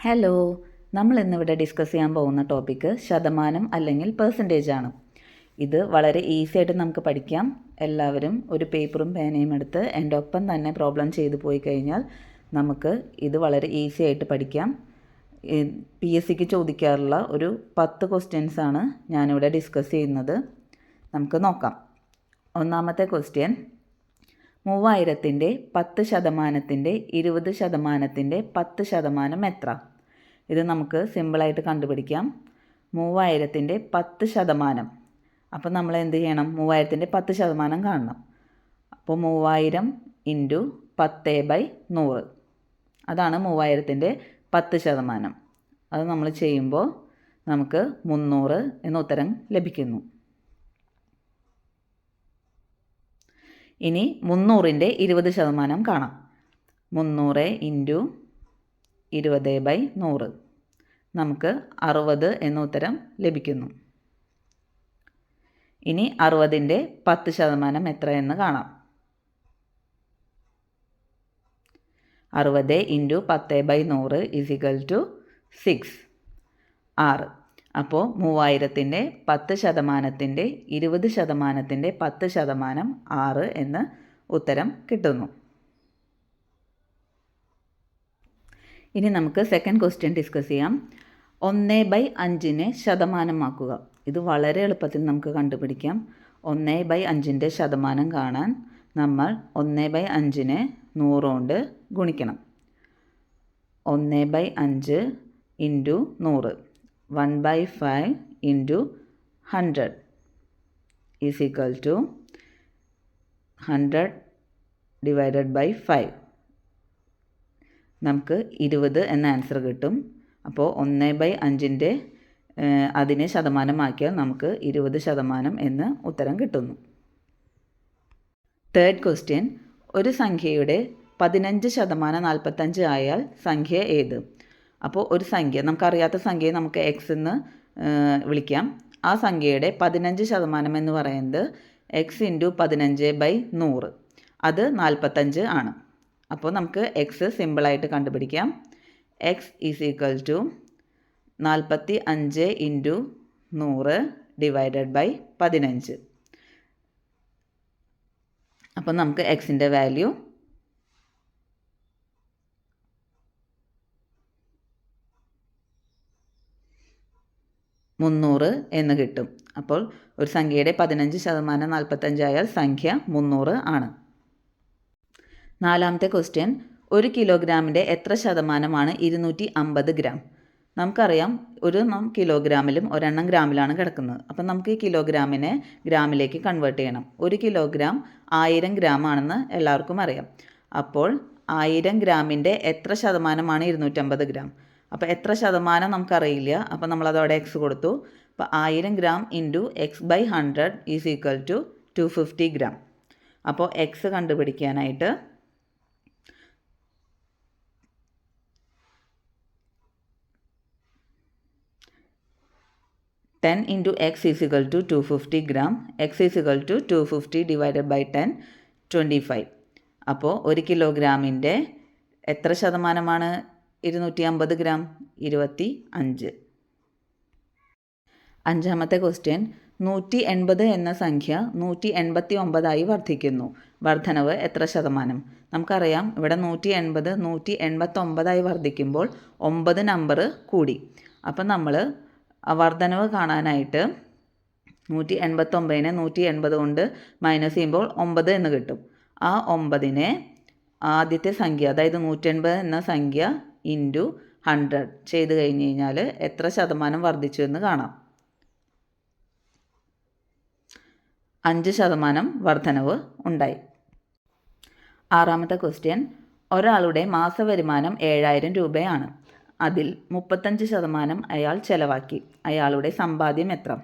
Hello നമ്മൾ ഇന്നിവിടെ discuss ചെയ്യാൻ പോകുന്ന ടോപ്പിക്ക് ശതമാനം അല്ലെങ്കിൽ പെർസെന്റേജ് ആണ്. ഇത് വളരെ ഈസി ആയിട്ട് നമുക്ക് പഠിക്കാം. എല്ലാവരും ഒരു പേപ്പറും പേനയും എടുത്ത് എന്റെ ഒപ്പം തന്നെ പ്രോബ്ലം ചെയ്തു പോയി കഴിഞ്ഞാൽ നമുക്ക് ഇത് വളരെ ഈസി ആയിട്ട് പഠിക്കാം. പി എസ് സിക്ക് ചോദിക്കാറുള്ള ഒരു പത്ത് ക്വസ്റ്റ്യൻസ് ആണ് ഞാനിവിടെ ഡിസ്കസ് ചെയ്യുന്നത്. നമുക്ക് നോക്കാം. ഒന്നാമത്തെ ക്വസ്റ്റ്യൻ മൂവായിരത്തിന്റെ പത്ത് ശതമാനത്തിന്റെ ഇരുപത് ശതമാനത്തിന്റെ പത്ത് ശതമാനം എത്ര? ഇത് നമുക്ക് സിമ്പിളായിട്ട് കണ്ടുപിടിക്കാം. മൂവായിരത്തിന്റെ പത്ത് ശതമാനം. അപ്പോൾ നമ്മൾ എന്ത് ചെയ്യണം? മൂവായിരത്തിന്റെ പത്ത് ശതമാനം കാണണം. അപ്പോൾ മൂവായിരം ഇന്റു പത്ത് ബൈ നൂറ്. അതാണ് മൂവായിരത്തിന്റെ പത്ത് ശതമാനം. അത് നമ്മൾ ചെയ്യുമ്പോൾ നമുക്ക് മുന്നൂറ് എന്ന ഉത്തരം ലഭിക്കുന്നു. ഇനി മുന്നൂറിന്റെ ഇരുപത് ശതമാനം കാണാം. മുന്നൂറ് ഇന്റു ഇരുപത് ബൈ നൂറ്. നമുക്ക് അറുപത് എന്ന ഉത്തരം ലഭിക്കുന്നു. ഇനി അറുപതിന്റെ പത്ത് ശതമാനം എത്രയെന്ന് കാണാം. അറുപത് ഇന്റു പത്ത് ബൈ നൂറ് ഇസിക്കൽ ടു സിക്സ്. ആറ്. അപ്പോൾ മൂവായിരത്തിന്റെ പത്ത് ശതമാനത്തിന്റെ ഇരുപത് ശതമാനത്തിന്റെ പത്ത് ശതമാനം ആറ് എന്ന് ഉത്തരം കിട്ടുന്നു. ഇനി നമുക്ക് സെക്കൻഡ് ക്വസ്റ്റ്യൻ ഡിസ്കസ് ചെയ്യാം. ഒന്ന് ബൈ അഞ്ചിനെ ശതമാനമാക്കുക. ഇത് വളരെ എളുപ്പത്തിൽ നമുക്ക് കണ്ടുപിടിക്കാം. ഒന്ന് ബൈ അഞ്ചിന്റെ ശതമാനം കാണാൻ നമ്മൾ ഒന്ന് ബൈ അഞ്ചിനെ നൂറുകൊണ്ട് ഗുണിക്കണം. ഒന്ന് ബൈ അഞ്ച് ഇന്റു നൂറ്. One by five into hundred is equal to hundred divided by five. നമുക്ക് ഇരുപത് എന്ന ആൻസർ കിട്ടും. അപ്പോൾ ഒന്ന് ബൈ അഞ്ചിന്റെ അതിനെ ശതമാനമാക്കിയാൽ നമുക്ക് ഇരുപത് ശതമാനം എന്ന് ഉത്തരം കിട്ടുന്നു. തേർഡ് ക്വസ്റ്റ്യൻ ഒരു സംഖ്യയുടെ പതിനഞ്ച് ശതമാനം നാൽപ്പത്തഞ്ച് ആയാൽ സംഖ്യ ഏത്? അപ്പോൾ ഒരു സംഖ്യ നമുക്കറിയാത്ത സംഖ്യയെ നമുക്ക് എക്സ് എന്ന് വിളിക്കാം. ആ സംഖ്യയുടെ പതിനഞ്ച് ശതമാനം എന്ന് പറയുന്നത് എക്സ് ഇന്റു പതിനഞ്ച് ബൈ നൂറ്. അത് നാൽപ്പത്തഞ്ച് ആണ്. അപ്പോൾ നമുക്ക് എക്സ് സിമ്പിളായിട്ട് കണ്ടുപിടിക്കാം. എക്സ് ഈസ് ഈക്വൽ ടു നാൽപ്പത്തി അഞ്ച് ഇന്റു നൂറ് ഡിവൈഡഡ് ബൈ പതിനഞ്ച്. അപ്പോൾ നമുക്ക് എക്സിന്റെ വാല്യൂ മുന്നൂറ് എന്ന് കിട്ടും. അപ്പോൾ ഒരു സംഖ്യയുടെ പതിനഞ്ച് ശതമാനം നാൽപ്പത്തഞ്ചായാൽ സംഖ്യ മുന്നൂറ് ആണ്. നാലാമത്തെ ക്വസ്റ്റ്യൻ ഒരു കിലോഗ്രാമിന്റെ എത്ര ശതമാനമാണ് ഇരുന്നൂറ്റി അമ്പത് ഗ്രാം? നമുക്കറിയാം ഒരു കിലോഗ്രാമിലും ഒരെണ്ണം ഗ്രാമിലാണ് കിടക്കുന്നത്. അപ്പം നമുക്ക് ഈ കിലോഗ്രാമിനെ ഗ്രാമിലേക്ക് കൺവേർട്ട് ചെയ്യണം. ഒരു കിലോഗ്രാം ആയിരം ഗ്രാം ആണെന്ന് എല്ലാവർക്കും അറിയാം. അപ്പോൾ ആയിരം ഗ്രാമിന്റെ എത്ര ശതമാനമാണ് ഇരുന്നൂറ്റമ്പത് ഗ്രാം? അപ്പോൾ എത്ര ശതമാനം നമുക്കറിയില്ല. അപ്പോൾ നമ്മളതോടെ എക്സ് കൊടുത്തു. അപ്പോൾ ആയിരം gram into x by hundred is equal to two fifty gram അപ്പോൾ എക്സ് കണ്ടുപിടിക്കാനായിട്ട് ten into x is equal to two fifty gram x is equal to two fifty divided by ten twenty five അപ്പോൾ ഒരു കിലോഗ്രാമിന്റെ എത്ര ശതമാനമാണ്? ഇരുന്നൂറ്റി അമ്പത് gram ഇരുപത്തി അഞ്ച്. അഞ്ചാമത്തെ ക്വസ്റ്റ്യൻ നൂറ്റി എൺപത് എന്ന സംഖ്യ നൂറ്റി എൺപത്തി ഒമ്പതായി വർദ്ധിക്കുന്നു. വർധനവ് എത്ര ശതമാനം? നമുക്കറിയാം ഇവിടെ നൂറ്റി എൺപത് നൂറ്റി എൺപത്തൊമ്പതായി വർദ്ധിക്കുമ്പോൾ ഒമ്പത് നമ്പർ കൂടി. അപ്പം നമ്മൾ വർധനവ് കാണാനായിട്ട് നൂറ്റി എൺപത്തൊമ്പതിനെ നൂറ്റി എൺപത് കൊണ്ട് മൈനസ് ചെയ്യുമ്പോൾ ഒമ്പത് എന്ന് കിട്ടും. ആ ഒമ്പതിനെ ആദ്യത്തെ സംഖ്യ അതായത് നൂറ്റെൺപത് എന്ന സംഖ്യ ഇന്റു ഹൺഡ്രഡ് ചെയ്ത് കഴിഞ്ഞ് കഴിഞ്ഞാൽ എത്ര ശതമാനം വർദ്ധിച്ചു എന്ന് കാണാം. അഞ്ച് ശതമാനം വർധനവ് ഉണ്ടായി. ആറാമത്തെ ക്വസ്റ്റ്യൻ ഒരാളുടെ മാസവരുമാനം ഏഴായിരം രൂപയാണ്. അതിൽ മുപ്പത്തഞ്ച് ശതമാനം അയാൾ ചെലവാക്കി. അയാളുടെ സമ്പാദ്യം എത്ര?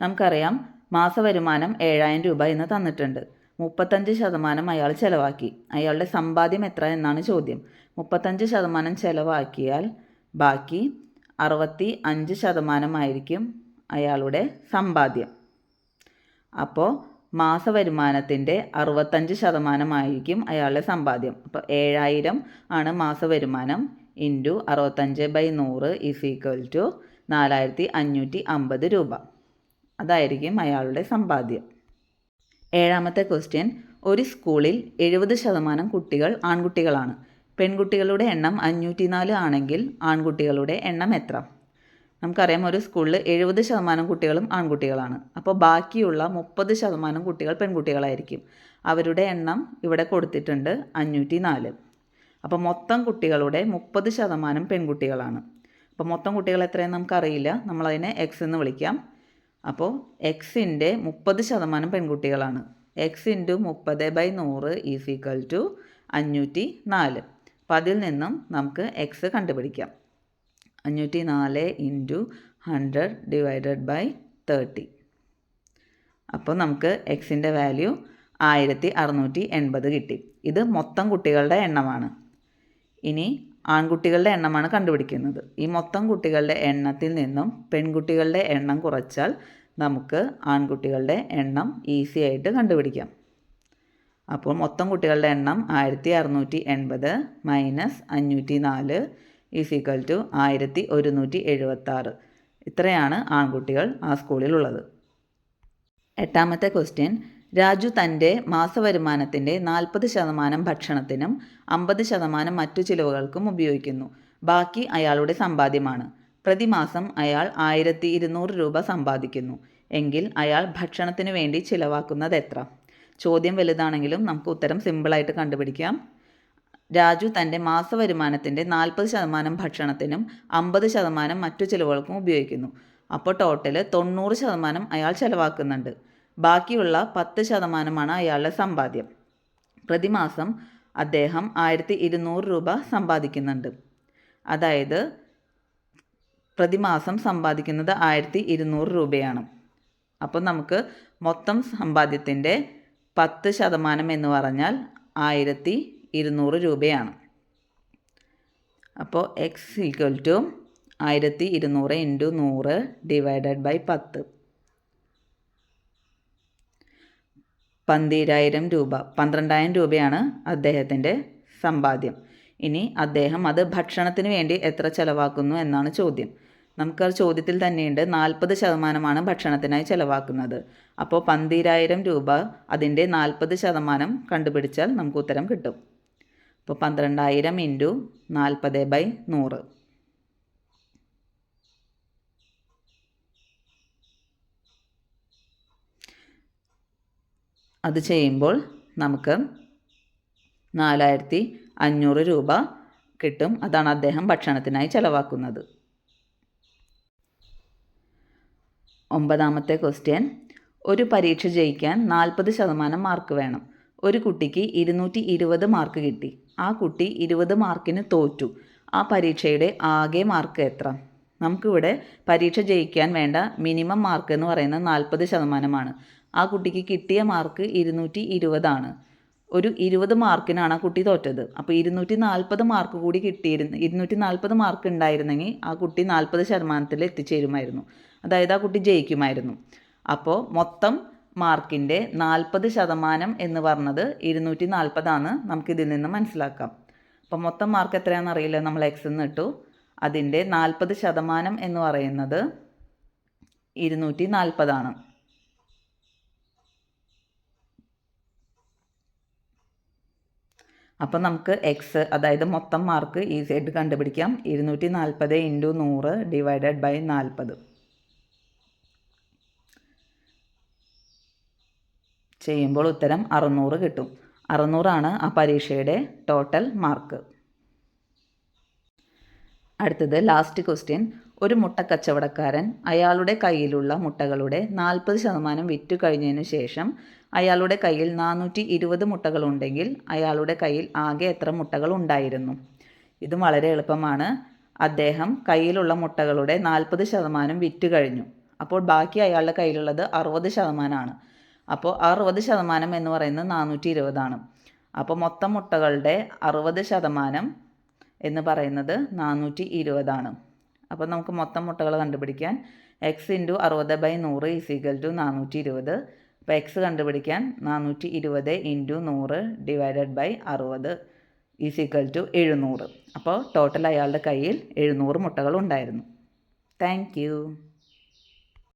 നമുക്കറിയാം മാസവരുമാനം ഏഴായിരം രൂപ എന്ന് തന്നിട്ടുണ്ട്. മുപ്പത്തഞ്ച് ശതമാനം അയാൾ ചെലവാക്കി. അയാളുടെ സമ്പാദ്യം എത്ര എന്നാണ് ചോദ്യം. മുപ്പത്തഞ്ച് ശതമാനം ചിലവാക്കിയാൽ ബാക്കി അറുപത്തി അഞ്ച് ശതമാനമായിരിക്കും അയാളുടെ സമ്പാദ്യം. അപ്പോൾ മാസവരുമാനത്തിന്റെ അറുപത്തഞ്ച് ശതമാനമായിരിക്കും അയാളുടെ സമ്പാദ്യം. അപ്പോൾ ഏഴായിരം ആണ് മാസവരുമാനം ഇന്റു അറുപത്തഞ്ച് ബൈ നൂറ് ഈസ് ഈക്വൽ ടു നാലായിരത്തി അഞ്ഞൂറ്റി അമ്പത് രൂപ. അതായിരിക്കും അയാളുടെ സമ്പാദ്യം. ഏഴാമത്തെ ക്വസ്റ്റ്യൻ ഒരു സ്കൂളിൽ എഴുപത് ശതമാനം കുട്ടികൾ ആൺകുട്ടികളാണ്. പെൺകുട്ടികളുടെ എണ്ണം അഞ്ഞൂറ്റി നാല് ആണെങ്കിൽ ആൺകുട്ടികളുടെ എണ്ണം എത്ര? നമുക്കറിയാം ഒരു സ്കൂളിൽ എഴുപത് ശതമാനം കുട്ടികളും ആൺകുട്ടികളാണ്. അപ്പോൾ ബാക്കിയുള്ള മുപ്പത് ശതമാനം കുട്ടികൾ പെൺകുട്ടികളായിരിക്കും. അവരുടെ എണ്ണം ഇവിടെ കൊടുത്തിട്ടുണ്ട് അഞ്ഞൂറ്റി നാല് അപ്പോൾ മൊത്തം കുട്ടികളുടെ മുപ്പത് ശതമാനം പെൺകുട്ടികളാണ്. അപ്പോൾ മൊത്തം കുട്ടികൾ എത്രയെന്ന് നമുക്കറിയില്ല. നമ്മളതിനെ എക്സ് എന്ന് വിളിക്കാം. അപ്പോൾ എക്സിന്റെ മുപ്പത് ശതമാനം പെൺകുട്ടികളാണ്. എക്സ് ഇന്റു മുപ്പത് ബൈ നൂറ് ഈസ് ഈക്വൽ ടു അഞ്ഞൂറ്റി നാല് അപ്പോൾ അതിൽ നിന്നും നമുക്ക് എക്സ് കണ്ടുപിടിക്കാം. അഞ്ഞൂറ്റി നാല് into hundred divided by thirty അപ്പോൾ നമുക്ക് എക്സിന്റെ വാല്യൂ ആയിരത്തി അറുന്നൂറ്റി എൺപത് കിട്ടി. ഇത് മൊത്തം കുട്ടികളുടെ എണ്ണമാണ്. ഇനി ആൺകുട്ടികളുടെ എണ്ണമാണ് കണ്ടുപിടിക്കുന്നത്. ഈ മൊത്തം കുട്ടികളുടെ എണ്ണത്തിൽ നിന്നും പെൺകുട്ടികളുടെ എണ്ണം കുറച്ചാൽ നമുക്ക് ആൺകുട്ടികളുടെ എണ്ണം ഈസി ആയിട്ട് കണ്ടുപിടിക്കാം. അപ്പോൾ മൊത്തം കുട്ടികളുടെ എണ്ണം ആയിരത്തി അറുന്നൂറ്റി എൺപത് മൈനസ് അഞ്ഞൂറ്റി നാല് ഈസ് ഈക്വൽ ടു ആയിരത്തി ഒരുന്നൂറ്റി എഴുപത്താറ് ഇത്രയാണ് ആൺകുട്ടികൾ ആ സ്കൂളിലുള്ളത്. എട്ടാമത്തെ ക്വസ്റ്റ്യൻ രാജു തന്റെ മാസവരുമാനത്തിന്റെ നാൽപ്പത് ശതമാനം ഭക്ഷണത്തിനും അമ്പത് ശതമാനം മറ്റു ചിലവുകൾക്കും ഉപയോഗിക്കുന്നു. ബാക്കി അയാളുടെ സമ്പാദ്യമാണ്. പ്രതിമാസം അയാൾ ആയിരത്തി ഇരുന്നൂറ് രൂപ സമ്പാദിക്കുന്നു. എങ്കിൽ അയാൾ ഭക്ഷണത്തിന് വേണ്ടി ചിലവാക്കുന്നത് എത്ര? ചോദ്യം വലുതാണെങ്കിലും നമുക്ക് ഉത്തരം സിമ്പിളായിട്ട് കണ്ടുപിടിക്കാം. രാജു തന്റെ മാസവരുമാനത്തിന്റെ നാൽപ്പത് ശതമാനം ഭക്ഷണത്തിനും അമ്പത് ശതമാനം മറ്റു ചിലവുകൾക്കും ഉപയോഗിക്കുന്നു. അപ്പോൾ ടോട്ടൽ തൊണ്ണൂറ് ശതമാനം അയാൾ ചിലവാക്കുന്നുണ്ട്. ബാക്കിയുള്ള പത്ത് ശതമാനമാണ് അയാളുടെ സമ്പാദ്യം. പ്രതിമാസം അദ്ദേഹം ആയിരത്തി ഇരുന്നൂറ് രൂപ സമ്പാദിക്കുന്നുണ്ട്. അതായത് പ്രതിമാസം സമ്പാദിക്കുന്നത് ആയിരത്തി ഇരുന്നൂറ് രൂപയാണ്. അപ്പോൾ നമുക്ക് മൊത്തം സമ്പാദ്യത്തിന്റെ പത്ത് ശതമാനം എന്ന് പറഞ്ഞാൽ ആയിരത്തി ഇരുന്നൂറ് രൂപയാണ്. അപ്പോൾ എക്സ് ഈക്വൽ ടു ആയിരത്തി ഇരുന്നൂറ് ഇന്റു നൂറ് ഡിവൈഡഡ് ബൈ പത്ത്. പന്തിരായിരം രൂപ. പന്ത്രണ്ടായിരം രൂപയാണ് അദ്ദേഹത്തിന്റെ സമ്പാദ്യം. ഇനി അദ്ദേഹം അത് ഭക്ഷണത്തിന് വേണ്ടി എത്ര ചിലവാക്കുന്നു എന്നാണ് ചോദ്യം. നമുക്ക് ആ ചോദ്യത്തിൽ തന്നെയുണ്ട്. നാൽപ്പത് ശതമാനമാണ് ഭക്ഷണത്തിനായി ചിലവാക്കുന്നത്. അപ്പോൾ പന്തിരായിരം രൂപ അതിന്റെ നാൽപ്പത് ശതമാനം കണ്ടുപിടിച്ചാൽ നമുക്ക് ഉത്തരം കിട്ടും. അപ്പോൾ പന്ത്രണ്ടായിരം ഇന്റു നാൽപ്പത് ബൈ നൂറ്. അത് ചെയ്യുമ്പോൾ നമുക്ക് നാലായിരത്തി അഞ്ഞൂറ് രൂപ കിട്ടും. അതാണ് അദ്ദേഹം ഭക്ഷണത്തിനായി ചെലവാക്കുന്നത്. ഒമ്പതാമത്തെ ക്വസ്റ്റ്യൻ. ഒരു പരീക്ഷ ജയിക്കാൻ നാൽപ്പത് ശതമാനം മാർക്ക് വേണം. ഒരു കുട്ടിക്ക് ഇരുന്നൂറ്റി ഇരുപത് മാർക്ക് കിട്ടി. ആ കുട്ടി ഇരുപത് മാർക്കിന് തോറ്റു. ആ പരീക്ഷയുടെ ആകെ മാർക്ക് എത്ര? നമുക്കിവിടെ പരീക്ഷ ജയിക്കാൻ വേണ്ട മിനിമം മാർക്ക് എന്ന് പറയുന്നത് നാൽപ്പത് ശതമാനമാണ്. ആ കുട്ടിക്ക് കിട്ടിയ മാർക്ക് ഇരുന്നൂറ്റി ഇരുപതാണ്. ഒരു ഇരുപത് മാർക്കിനാണ് ആ കുട്ടി തോറ്റത്. അപ്പോൾ ഇരുന്നൂറ്റി നാൽപ്പത് മാർക്ക് കൂടി കിട്ടിയിരുന്നു ഇരുന്നൂറ്റി നാൽപ്പത് മാർക്ക് ഉണ്ടായിരുന്നെങ്കിൽ ആ കുട്ടി നാൽപ്പത് ശതമാനത്തിൽ എത്തിച്ചേരുമായിരുന്നു. അതായത് ആ കുട്ടി ജയിക്കുമായിരുന്നു. അപ്പോൾ മൊത്തം മാർക്കിന്റെ നാൽപ്പത് ശതമാനം എന്ന് പറഞ്ഞത് ഇരുന്നൂറ്റി നാൽപ്പതാണ് നമുക്കിതിൽ നിന്ന് മനസ്സിലാക്കാം. അപ്പോൾ മൊത്തം മാർക്ക് എത്രയാണെന്ന് അറിയില്ല. നമ്മൾ എക്സ് എന്ന് ഇട്ടു. അതിന്റെ നാൽപ്പത് ശതമാനം എന്ന് പറയുന്നത് ഇരുന്നൂറ്റി നാൽപ്പതാണ് അപ്പം നമുക്ക് എക്സ് അതായത് മൊത്തം മാർക്ക് ഈസി ആയിട്ട് കണ്ടുപിടിക്കാം. ഇരുന്നൂറ്റി നാൽപ്പത് ഇന്റു നൂറ് ഡിവൈഡഡ് ബൈ നാൽപ്പത്. ചെയ്യുമ്പോൾ ഉത്തരം അറുന്നൂറ് കിട്ടും. അറുന്നൂറാണ് ആ പരീക്ഷയുടെ ടോട്ടൽ മാർക്ക് അടുത്തത് ലാസ്റ്റ് ക്വസ്റ്റ്യൻ ഒരു മുട്ട കച്ചവടക്കാരൻ അയാളുടെ കയ്യിലുള്ള മുട്ടകളുടെ നാൽപ്പത് ശതമാനം വിറ്റു കഴിഞ്ഞതിന് ശേഷം അയാളുടെ കയ്യിൽ നാനൂറ്റി ഇരുപത് മുട്ടകളുണ്ടെങ്കിൽ അയാളുടെ കയ്യിൽ ആകെ എത്ര മുട്ടകൾ ഉണ്ടായിരുന്നു? ഇതും വളരെ എളുപ്പമാണ്. അദ്ദേഹം കയ്യിലുള്ള മുട്ടകളുടെ നാൽപ്പത് ശതമാനം വിറ്റു കഴിഞ്ഞു. അപ്പോൾ ബാക്കി അയാളുടെ കയ്യിലുള്ളത് അറുപത് ശതമാനമാണ്. അപ്പോൾ അറുപത് ശതമാനം എന്ന് പറയുന്നത് നാനൂറ്റി ഇരുപതാണ് അപ്പോൾ മൊത്തം മുട്ടകളുടെ അറുപത് ശതമാനം എന്ന് പറയുന്നത് നാനൂറ്റി ഇരുപതാണ് അപ്പോൾ നമുക്ക് മൊത്തം മുട്ടകൾ കണ്ടുപിടിക്കാൻ എക്സ് ഇന്റു അറുപത് ബൈ നൂറ് ഈസ് ഈക്വൽ ടു നാനൂറ്റി ഇരുപത് അപ്പോൾ എക്സ് കണ്ടുപിടിക്കാൻ നാനൂറ്റി ഇരുപത് ഇന്റു നൂറ് ഡിവൈഡഡ് ബൈ അറുപത് ഈസ് ഈക്വൽ ടു എഴുന്നൂറ്. അപ്പോൾ ടോട്ടൽ അയാളുടെ കയ്യിൽ എഴുന്നൂറ് മുട്ടകൾ ഉണ്ടായിരുന്നു. Thank you